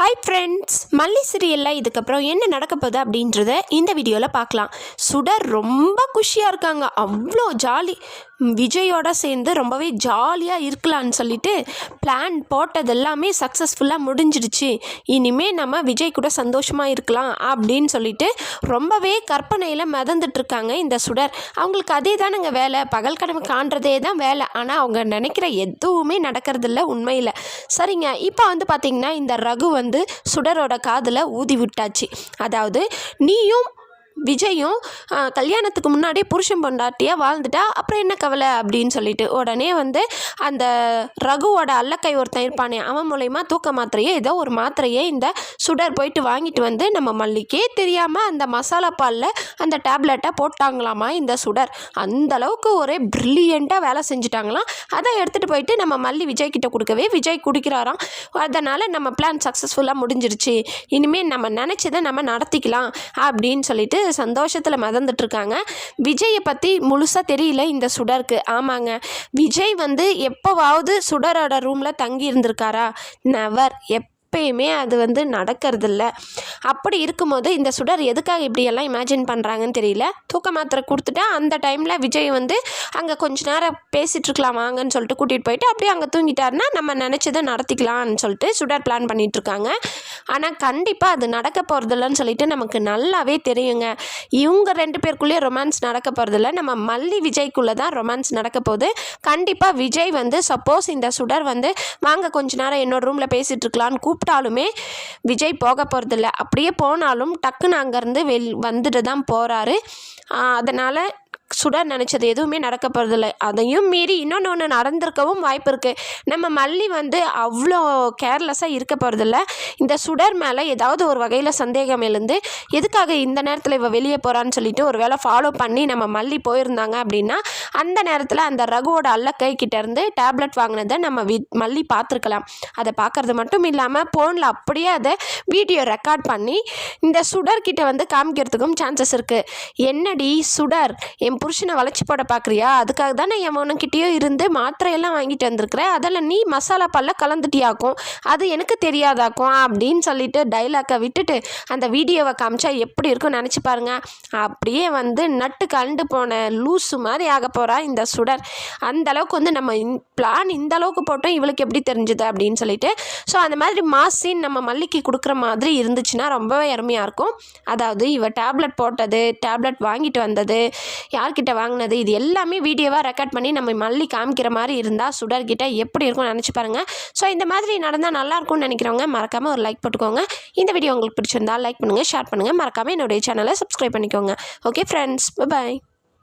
Hi friends மல்லி சீரியலில் இதுக்கப்புறம் என்ன நடக்க போகுது அப்படின்றத இந்த வீடியோவில் பார்க்கலாம். சுடர் ரொம்ப குஷியாக இருக்காங்க. அவ்வளோ ஜாலி விஜயோட சேர்ந்து ரொம்பவே ஜாலியாக இருக்கலான்னு சொல்லிட்டு பிளான் போட்டது எல்லாமே சக்ஸஸ்ஃபுல்லாக முடிஞ்சிடுச்சு. இனிமேல் நம்ம விஜய் கூட சந்தோஷமாக இருக்கலாம் அப்படின்னு சொல்லிட்டு ரொம்பவே கற்பனையில் மிதந்துட்டுருக்காங்க இந்த சுடர். அவங்களுக்கு அதே தானுங்க வேலை. பகல் கடமை காண்றதே தான் வேலை. ஆனால் அவங்க நினைக்கிற எதுவுமே நடக்கிறதில்ல உண்மையில். சரிங்க. இப்போ வந்து பார்த்திங்கன்னா இந்த ரகு வந்து சுடரோட காதில் ஊதி விட்டாச்சு. அதாவது நீயும் விஜயும் கல்யாணத்துக்கு முன்னாடியே புருஷன் பொண்டாட்டியாக வாழ்ந்துட்டா அப்புறம் என்ன கவலை அப்படின்னு சொல்லிட்டு உடனே வந்து அந்த ரகுவோட அல்லக்கை ஒருத்தன் இருப்பானே அவன் மூலயமா தூக்க மாத்திரையே ஏதோ ஒரு மாத்திரையே இந்த சுடர் போயிட்டு வாங்கிட்டு வந்து நம்ம மல்லிக்கே தெரியாமல் அந்த மசாலா பாலில் அந்த டேப்லெட்டை போட்டாங்களாமா இந்த சுடர். அந்த அளவுக்கு ஒரே ப்ரில்லியண்ட்டாக வேலை செஞ்சுட்டாங்களாம். அதை எடுத்துகிட்டு போயிட்டு நம்ம மல்லி விஜய் கிட்ட கொடுக்கவே விஜய் குடிக்கிறாராம். அதனால் நம்ம பிளான் சக்ஸஸ்ஃபுல்லாக முடிஞ்சிருச்சு. இனிமேல் நம்ம நினச்சதை நம்ம நடத்திக்கலாம் அப்படின்னு சொல்லிட்டு சந்தோஷத்தில் மிதந்துட்டு இருக்காங்க விஜயை பற்றி முழுசாக தெரியல இந்த சுடருக்கு. ஆமாங்க. விஜய் வந்து எப்போவாவது சுடரோட ரூமில் தங்கி இருந்திருக்காரா நெவர் எப்பயுமே அது வந்து நடக்கிறதில்ல. அப்படி இருக்கும்போது இந்த சுடர் எதுக்காக இப்படியெல்லாம் இமேஜின் பண்ணுறாங்கன்னு தெரியல. தூக்க மாத்திரை கொடுத்துட்டா அந்த டைமில் விஜய் வந்து அங்கே கொஞ்ச நேரம் பேசிகிட்டு இருக்கலாம் வாங்கன்னு சொல்லிட்டு கூட்டிகிட்டு போயிட்டு அப்படியே அங்கே தூங்கிட்டாருன்னா நம்ம நினச்சதை நடத்திக்கலாம்னு சொல்லிட்டு சுடர் பிளான் பண்ணிட்டு இருக்காங்க ஆனால் கண்டிப்பாக அது நடக்க போகிறதில்லன்னு சொல்லிட்டு நமக்கு நல்லாவே தெரியுங்க. இவங்க ரெண்டு பேருக்குள்ளேயே ரொமான்ஸ் நடக்க போகிறதில்ல நம்ம மல்லி விஜய்க்குள்ளே தான் ரொமான்ஸ் நடக்க போகுது. கண்டிப்பாக விஜய் வந்து சப்போஸ் இந்த சுடர் வந்து வாங்க கொஞ்ச நேரம் என்னோட ரூமில் பேசிகிட்டு இருக்கலான்னு கூப்பிட்டாலுமே விஜய் போக போகிறதில்ல அப்படியே போனாலும் டக்குன்னு அங்கேருந்து வெள் வந்துட்டு தான் போகிறாரு அதனால் சுடர் நினச்சது எதுவுமே நடக்க போகிறதில்ல அதையும் மீறி இன்னொன்று ஒன்று நடந்திருக்கவும் வாய்ப்பு இருக்குது நம்ம மல்லி வந்து அவ்வளோ கேர்லெஸ்ஸாக இருக்க போகிறதில்ல இந்த சுடர் மேலே ஏதாவது ஒரு வகையில் சந்தேகம் எழுந்து எதுக்காக இந்த நேரத்தில் இவள் வெளியே போகிறான்னு சொல்லிட்டு ஒரு வேளை ஃபாலோ பண்ணி நம்ம மல்லி போயிருந்தாங்க அப்படின்னா அந்த நேரத்தில் அந்த ரகுவோட அல்லக்கை கிட்டேருந்து டேப்லெட் வாங்கினதை நம்ம வி மல்லி பார்த்துருக்கலாம். அதை பார்க்குறது மட்டும் இல்லாமல் ஃபோனில் அப்படியே அதை வீடியோ ரெக்கார்ட் பண்ணி இந்த சுடர்கிட்ட வந்து காமிக்கிறதுக்கும் சான்சஸ் இருக்குது என்னடி சுடர்? என் புருஷனை வளைச்சி போட பார்க்குறியா அதுக்காக தானே என் உனக்கிட்டேயோ இருந்து மாத்திரையெல்லாம் வாங்கிட்டு வந்திருக்கிறேன் அதில் நீ மசாலா பல்ல கலந்துட்டியாக்கும்? அது எனக்கு தெரியாதாக்கும்? அப்படின்னு சொல்லிட்டு டைலாக்கை விட்டுட்டு அந்த வீடியோவை காமிச்சா எப்படி இருக்கும் நினச்சி பாருங்க. அப்படியே வந்து நட்டு கண்டு போன லூஸு மாதிரி ஆக போகிறா இந்த சுடர். அந்த அளவுக்கு வந்து நம்ம பிளான் இந்த அளவுக்கு போட்டோம் இவளுக்கு எப்படி தெரிஞ்சுது அப்படின்னு சொல்லிட்டு. ஸோ அந்த மாதிரி மாசின் நம்ம மல்லிக்கு கொடுக்குற மாதிரி இருந்துச்சுன்னா ரொம்பவே அருமையாக இருக்கும். அதாவது இவள் டேப்லெட் போட்டது டேப்லெட் வாங்கிட்டு வந்தது யார்கிட்ட வாங்கினது? இது எல்லாமே வீடியோவாக ரெக்கார்ட் பண்ணி நம்ம மல்லி காமிக்கிற மாதிரி இருந்தால் சுடர்கிட்ட எப்படி இருக்கும்னு நினச்சி பாருங்கள் ஸோ இந்த மாதிரி நடந்தால் நல்லா இருக்கும்னு நினைக்கிறவங்க மறக்காமல் ஒரு லைக் போட்டுக்கோங்க. இந்த வீடியோ உங்களுக்கு பிடிச்சிருந்தா லைக் பண்ணுங்கள் ஷேர் பண்ணுங்கள் மறக்காமல் என்னுடைய சேனலை சப்ஸ்கிரைப் பண்ணிக்கோங்க. Okay friends bye